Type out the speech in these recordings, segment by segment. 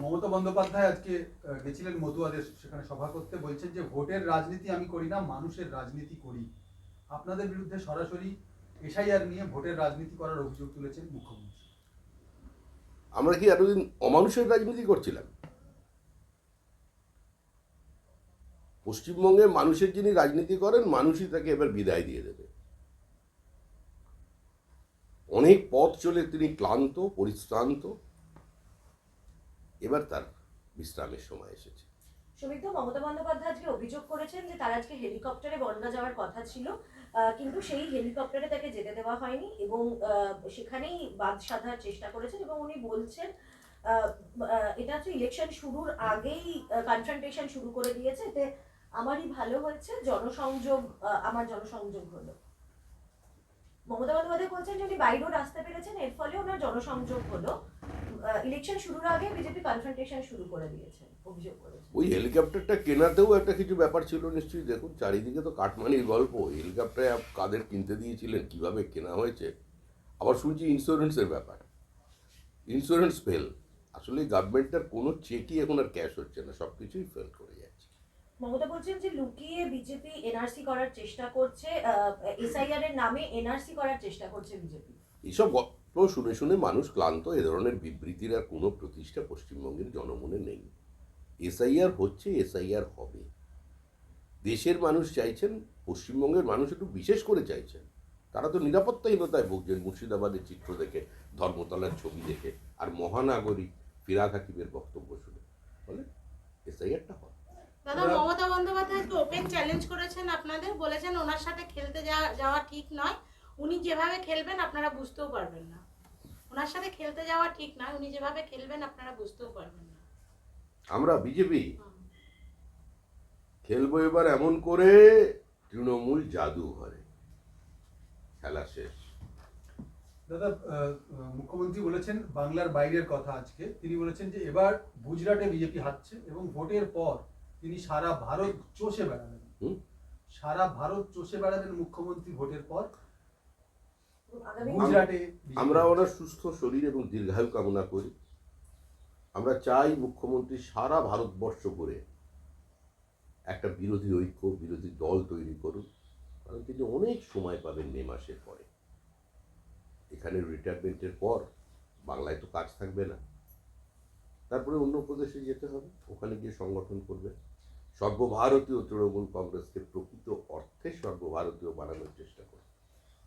মমতা বন্দ্যোপাধ্যায় আজকে গেছিলেন মতুয়াদের সেখানে সভা করতে। বলছেন যে, ভোটের রাজনীতি আমি করি না, মানুষের রাজনীতি করি। আপনাদের বিরুদ্ধে সরাসরি এসআইআর নিয়ে ভোটের রাজনীতি করার অভিযোগ তুলেছেন মুখ্যমন্ত্রী। আমরা কি এতদিন অমানুষের রাজনীতি করছিলাম? পশ্চিমবঙ্গে মানুষের যিনি রাজনীতি করেন, মানুষই তাকে এবার বিদায় দিয়ে দেবে। অনেক পথ চলে তিনি ক্লান্ত, পরিশ্রান্ত এবার তার বিশ্রামের সময় এসেছে। সুমিত্র, মমতা বন্দ্যোপাধ্যায় আজকে অভিযোগ করেছেন যে তার আজকে হেলিকপ্টারে বনগা যাওয়ার কথা ছিল। কিন্তু সেই হেলিকপ্টারে তাকে যেতে দেওয়া হয়নি এবং সেখানেই বাদ সাধার চেষ্টা করেছেন এবং উনি বলছেন এটা হচ্ছে ইলেকশন শুরুর আগেই কনফ্রন্টেশন শুরু করে দিয়েছে। এতে আমারই ভালো হয়েছে, জনসংযোগ আমার জনসংযোগ হলো। মমতা বন্দ্যোপাধ্যায় বলছেন যে উনি বাইরেও আসতে পেরেছেন, এর ফলে ওনার জনসংযোগ হলো। ইলেকশন শুরুর আগে বিজেপি কনফ্রন্টেশন শুরু করে দিয়েছেন অভিযোগ করেছেন ওই হেলিকপ্টারটা কেনাতেও একটা কিছু ব্যাপার ছিল নিশ্চয়ই। দেখুন চারিদিকে তো কাটমানির গল্প। হেলিকপ্টারে কাদের কিনতে দিয়েছিলেন কীভাবে কেনা হয়েছে? আবার শুনছি ইন্স্যুরেন্সের ব্যাপার। ইন্স্যুরেন্স ফেল আসলে গভর্নমেন্টটার কোনো চেকই এখন আর ক্যাশ হচ্ছে না সব কিছুই ফেল করে যাচ্ছে। মমতা বলছেন যে লুকিয়ে বিজেপি এনআরসি করার চেষ্টা করছে এসআইআর এর নামে এনআরসি করার চেষ্টা করছে বিজেপি এইসব গল্প শুনে শুনে মানুষ ক্লান্ত এ ধরনের বিবৃতির আর কোনো প্রতিষ্ঠা পশ্চিমবঙ্গের জনমনে নেই। এসআইআর হচ্ছে এসআইআর হবে। দেশের মানুষ চাইছেন পশ্চিমবঙ্গের মানুষ একটু বিশেষ করে চাইছেন। তারা তো নিরাপত্তাহীনতায় ভুগছেন মুর্শিদাবাদের চিত্র দেখে ধর্মতলার ছবি দেখে আর মহানাগরিক ফিরাদ হাকিমের বক্তব্য শুনে। বলে এসআইআরটা হবে। দাদা মমতা বন্দ্যোপাধ্যায় আজকে ওপেন চ্যালেঞ্জ করেছেন আপনাদের বলেছেন ওনার সাথে খেলতে যাওয়া যাওয়া ঠিক নয়। উনি যেভাবে খেলবেন আপনারা বুঝতেও পারবেন না। ওনার সাথে খেলতে যাওয়া ঠিক নয় উনি যেভাবে খেলবেন আপনারা বুঝতেও পারবেন না। আমরা বিজেপি। খেলব এবার এমন করে তৃণমূল জাদু ঘরে খেলা শেষ। দাদা মুখ্যমন্ত্রী বলেছেন বাংলার বাইরের কথা আজকে। তিনি বলেছেন যে এবার গুজরাটে বিজেপি হারছে এবং ভোটের পর তিনি সারা ভারত চষে বেড়াবেন হুম? সারা ভারত চষে বেড়াবেন মুখ্যমন্ত্রী ভোটের পর। আমরা ওনার সুস্থ শরীর এবং দীর্ঘায়ু কামনা করি। আমরা চাই মুখ্যমন্ত্রী সারা ভারতবর্ষ করে একটা বিরোধী ঐক্য বিরোধী দল তৈরি করুন কারণ তিনি অনেক সময় পাবেন মে মাসের পরে। এখানে রিটায়ারমেন্টের পর বাংলায় তো কাজ থাকবে না। তারপরে অন্য প্রদেশে যেতে হবে ওখানে গিয়ে সংগঠন করবে। সর্বভারতীয় তৃণমূল কংগ্রেসকে প্রকৃত অর্থে সর্বভারতীয় বানানোর চেষ্টা করবে।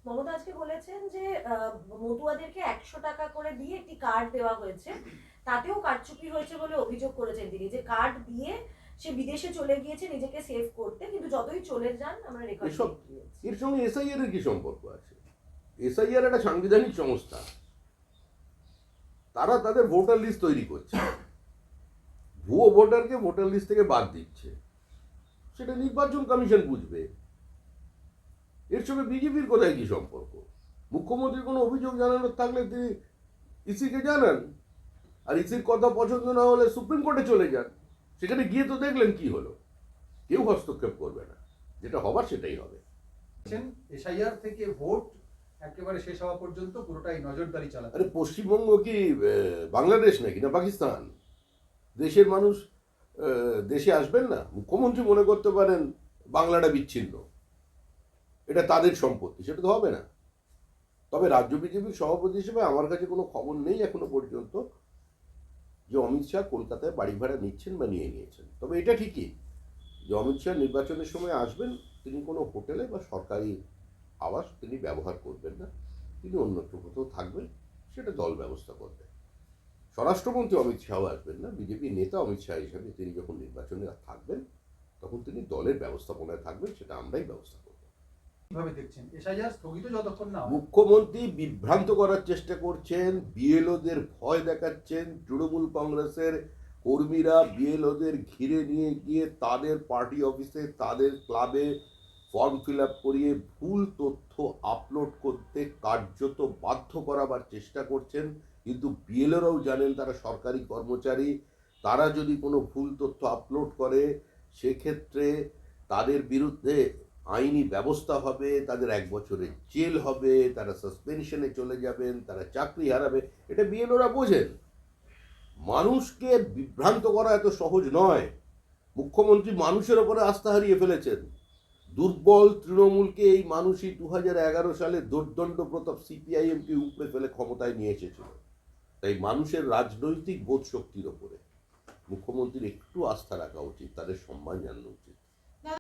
মমতা আজকে বলেছেন যে মতুয়াদেরকে একশো টাকা করে দিয়ে একটি কার্ড দেওয়া হয়েছে। তাতেও কারচুপি হয়েছে বলে অভিযোগ করেছেন তিনি। যে কার্ড দিয়ে সে বিদেশে চলে গিয়েছে নিজেকে সেভ করতে কিন্তু যতই চলে যান আমরা রেকর্ড এর সঙ্গে এসআইআর এর কি সম্পর্ক আছে? এসআইআর একটা সাংবিধানিক সংস্থা। তারা তাদের ভোটার লিস্ট তৈরি করছে। ভুয়ো ভোটারকে ভোটার লিস্ট থেকে বাদ দিচ্ছে। সেটা নির্বাচন কমিশন বুঝবে। এর সঙ্গে বিজেপির কোথায় কি সম্পর্ক? মুখ্যমন্ত্রী কোনো অভিযোগ জানানোর থাকলে তিনি ইসিকে জানান। আর ইসির কথা পছন্দ না হলে সুপ্রিম কোর্টে চলে যান। সেখানে গিয়ে তো দেখলেন কি হলো। কেউ হস্তক্ষেপ করবে না। যেটা হবার সেটাই হবে। এসআইআর থেকে ভোট একেবারে শেষ হওয়া পর্যন্ত পুরোটাই নজরদারি চালাতে আরে পশ্চিমবঙ্গ কি বাংলাদেশ নাকি না পাকিস্তান? দেশের মানুষ দেশে আসবেন না? মুখ্যমন্ত্রী মনে করতে পারেন বাংলাটা বিচ্ছিন্ন। এটা তাদের সম্পত্তি, সেটা তো হবে না। তবে রাজ্য বিজেপির সভাপতি হিসেবে আমার কাছে কোনো খবর নেই এখনও পর্যন্ত যে অমিত শাহ কলকাতায় বাড়ি ভাড়া নিচ্ছেন বা নিয়ে নিয়েছেন। তবে এটা ঠিকই যে অমিত শাহ নির্বাচনের সময় আসবেন, তিনি কোনো হোটেলে বা সরকারি আবাস তিনি ব্যবহার করবেন না, তিনি অন্যত্র কোথাও থাকবেন, সেটা দল ব্যবস্থা করবে। স্বরাষ্ট্রমন্ত্রী অমিত শাহ আসবেন না, বিজেপি নেতা অমিত শাহ হিসাবে তিনি যখন নির্বাচনে থাকবেন, তখন তিনি দলের ব্যবস্থাপনায় থাকবেন, সেটা আমরাই ব্যবস্থা দেখছেন? স্থগিত যতক্ষণ না মুখ্যমন্ত্রী বিভ্রান্ত করার চেষ্টা করছেন, বিএলওদের ভয় দেখাচ্ছেন, তৃণমূল কংগ্রেসের কর্মীরা বিএলওদের ঘিরে নিয়ে গিয়ে তাদের পার্টি অফিসে, তাদের ক্লাবে ফর্ম ফিল আপ করিয়ে ভুল তথ্য আপলোড করতে কার্যত বাধ্য করাবার চেষ্টা করছেন। কিন্তু বিএলওরাও জানেন তারা সরকারি কর্মচারী, তারা যদি কোনো ভুল তথ্য আপলোড করে, সেক্ষেত্রে তাদের বিরুদ্ধে আইনি ব্যবস্থা হবে, তাদের এক বছরের জেল হবে, তারা সাসপেনশনে চলে যাবেন, তারা চাকরি হারাবে। এটা বিএলওরা বোঝেন। মানুষকে বিভ্রান্ত করা এত সহজ নয়। মুখ্যমন্ত্রী মানুষের ওপরে আস্থা হারিয়ে ফেলেছেন। দুর্বল তৃণমূলকে এই মানুষই দু এগারো সালে দুর্দণ্ড প্রতাপ সিপিআইএমকে উপড়ে ফেলে ক্ষমতায় নিয়ে এসেছিল। তাই মানুষের রাজনৈতিক বোধ শক্তির ওপরে। মুখ্যমন্ত্রীর একটু আস্থা রাখা উচিত, তাদের সম্মান জানানো উচিত।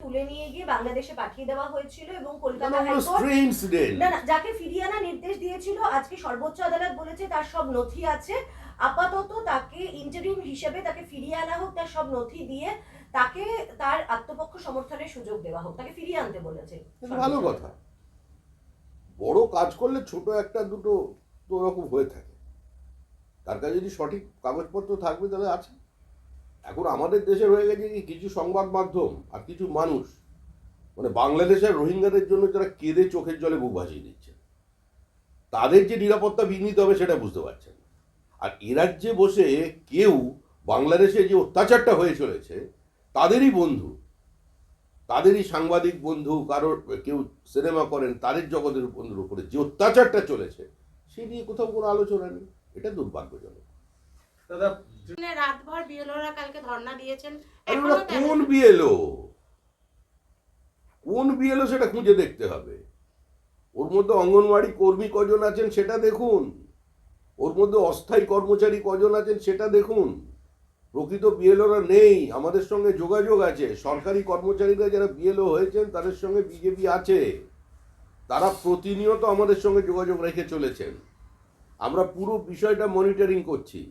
তুলে নিয়ে গিয়ে বাংলাদেশে পাঠিয়ে দেওয়া হয়েছিল এবং কলকাতা হাইকোর্ট না না যাকে ফিরিয়ে আনার নির্দেশ দিয়েছিল আজকে সর্বোচ্চ আদালত বলেছে তার সব নথি আছে। আপাতত তাকে ইন্টারিম হিসেবে তাকে ফিরিয়ে আনা হোক তার সব নথি দিয়ে তাকে তার আত্মপক্ষ সমর্থনের সুযোগ দেওয়া হোক তাকে ফিরিয়ে আনতে বলেছে ভালো কথা। বড় কাজ করলে ছোট একটা দুটো তো ওরকম হয়ে থাকে। তার কাছে যদি সঠিক কাগজপত্র থাকবে তাহলে আছে। এখন আমাদের দেশে হয়ে গেছে কি কিছু সংবাদ মাধ্যম আর কিছু মানুষ মানে বাংলাদেশের রোহিঙ্গাদের জন্য যারা কেঁদে চোখের জলে বুক ভাসিয়ে দিচ্ছে। তাদের যে নিরাপত্তা বিঘ্নিত হবে সেটা বুঝতে পারছেন। আর এ রাজ্যে বসে কেউ বাংলাদেশে যে অত্যাচারটা হয়ে চলেছে, তাদেরই বন্ধু, তাদেরই সাংবাদিক বন্ধু, কারোর কেউ সিনেমা করেন, তাদের জগতের বন্ধুর উপরে যে অত্যাচারটা চলেছে, সে নিয়ে কোথাও কোনো আলোচনা নেই। এটা দুর্ভাগ্যজনক। দাদা রাতভর বিএলওরা কালকে ধর্ণা দিয়েছেন। কোন? বিএলও? কোন বিএলও সেটা খুঁজে দেখতে হবে। ওর মধ্যে অঙ্গনওয়াড়ি কর্মী কজন আছেন সেটা দেখুন। ওর মধ্যে অস্থায়ী কর্মচারী কজন আছেন সেটা দেখুন। প্রকৃত বিএলওরা নেই আমাদের সঙ্গে যোগাযোগ আছে। সরকারি কর্মচারীরা যারা বিএলও হয়েছেন তাদের সঙ্গে বিজেপি আছে। তারা প্রতিনিয়ত আমাদের সঙ্গে যোগাযোগ রেখে চলেছেন। আমরা পুরো বিষয়টা মনিটরিং করছি।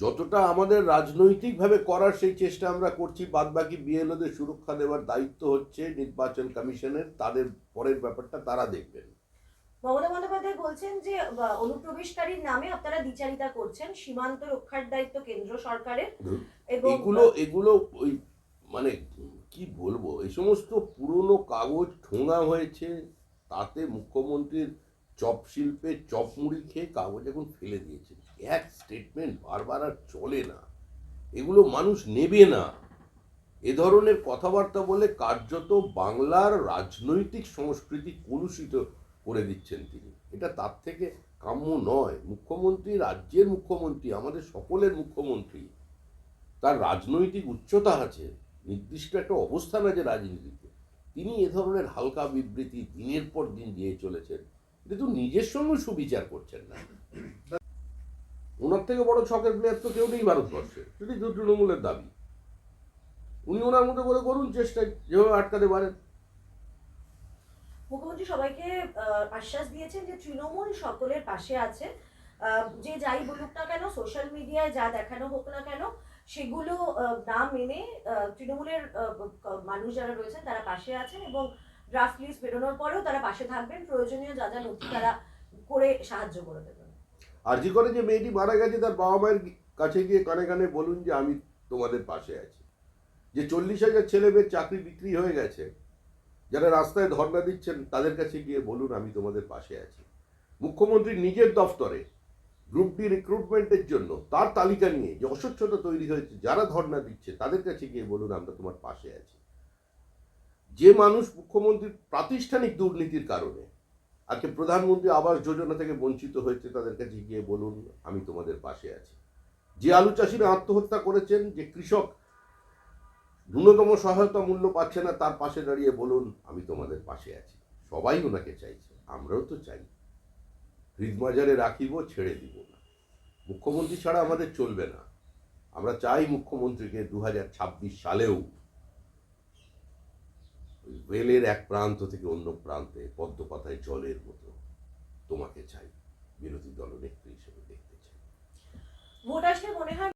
যতটা আমাদের রাজনৈতিকভাবে করার সেই চেষ্টা আমরা করছি বাদ বাকি বিএলওদের সুরক্ষা দেওয়ার দায়িত্ব হচ্ছে নির্বাচন কমিশনের তাদের পরের ব্যাপারটা তারা দেখবেন। মমতা বন্দ্যোপাধ্যায় বলছেন যে অনুপ্রবেশকারীর নামে আপনারা দ্বিচারিতা করছেন সীমান্ত রক্ষার দায়িত্ব কেন্দ্র সরকারের এবং এগুলো এগুলো ওই মানে কি বলব এই সমস্ত পুরনো কাগজ ঠোঙা হয়েছে তাতে মুখ্যমন্ত্রীর চপ শিল্পে চপ মুড়ি খেয়ে কাগজ এখন ফেলে দিয়েছে এক স্টেটমেন্ট বারবার আর চলে না। এগুলো মানুষ নেবে না। এ ধরনের কথাবার্তা বলে কার্যত বাংলার রাজনৈতিক সংস্কৃতি কলুষিত করে দিচ্ছেন তিনি। এটা তার থেকে কাম্য নয়। মুখ্যমন্ত্রী রাজ্যের মুখ্যমন্ত্রী, আমাদের সকলের মুখ্যমন্ত্রী, তার রাজনৈতিক উচ্চতা আছে, নির্দিষ্ট একটা অবস্থান আছে রাজনীতিতে। তিনি এ ধরনের হালকা বিবৃতি দিনের পর দিন দিয়ে চলেছেন। কিন্তু নিজের সঙ্গে সুবিচার করছেন না ওনার থেকে বড় ছকের প্লেয়ার তো কেউ নেই ভারতবর্ষে। সেটি তৃণমূলের দাবি। উনি ওনার মতো করে করুন চেষ্টা যেভাবে আটকাতে পারেন। মুখ্যমন্ত্রী সবাইকে আশ্বাস দিয়েছেন যে তৃণমূল সকলের পাশে আছে। যে যাই বলুক না কেন সোশ্যাল মিডিয়ায় যা দেখানো হোক না কেন, সেগুলো না মেনে তৃণমূলের মানুষ যারা রয়েছেন তারা পাশে আছেন এবং ড্রাফট লিস্ট বেরোনোর পরেও তারা পাশে থাকবেন। প্রয়োজনীয় যা যা নথি তারা করে সাহায্য করে দেবেন। আরজি করে যে মেয়েটি মারা গেছে, তার বাবা মায়ের কাছে গিয়ে কানে কানে বলুন যে আমি তোমাদের পাশে আছি। যে চল্লিশ হাজার ছেলে মেয়ের চাকরি বিক্রি হয়ে গেছে, যারা রাস্তায় ধর্ণা দিচ্ছেন, তাদের কাছে গিয়ে বলুন আমি তোমাদের পাশে আছি। মুখ্যমন্ত্রী নিজের দফতরে, গ্রুপ ডি রিক্রুটমেন্টের জন্য তার তালিকা নিয়ে যে অস্বচ্ছতা তৈরি হয়েছে, যারা ধর্ণা দিচ্ছে, তাদের কাছে গিয়ে বলুন আমরা তোমার পাশে আছি। যে মানুষ মুখ্যমন্ত্রীর প্রাতিষ্ঠানিক দুর্নীতির কারণে আজকে প্রধানমন্ত্রী আবাস যোজনা থেকে বঞ্চিত হয়েছে তাদের কাছে গিয়ে বলুন, আমি তোমাদের পাশে আছি। যে আলু চাষিরা আত্মহত্যা করেছেন, যে কৃষক ন্যূনতম সহায়তা মূল্য পাচ্ছে না, তার পাশে দাঁড়িয়ে বলুন, আমি তোমাদের পাশে আছি। সবাই ওনাকে চাইছে, আমরাও তো চাই। হৃদমাজারে রাখিব, ছেড়ে দিব না। মুখ্যমন্ত্রী ছাড়া আমাদের চলবে না। আমরা চাই মুখ্যমন্ত্রীকে দু হাজার ছাব্বিশ সালেও রেলের এক প্রান্ত থেকে অন্য প্রান্তে পদ্মপাতায় জলের মতো তোমাকে চাই, বিরোধী দলনেত্রী হিসেবে দেখতে চাই। ভোট আসলে মনে হয়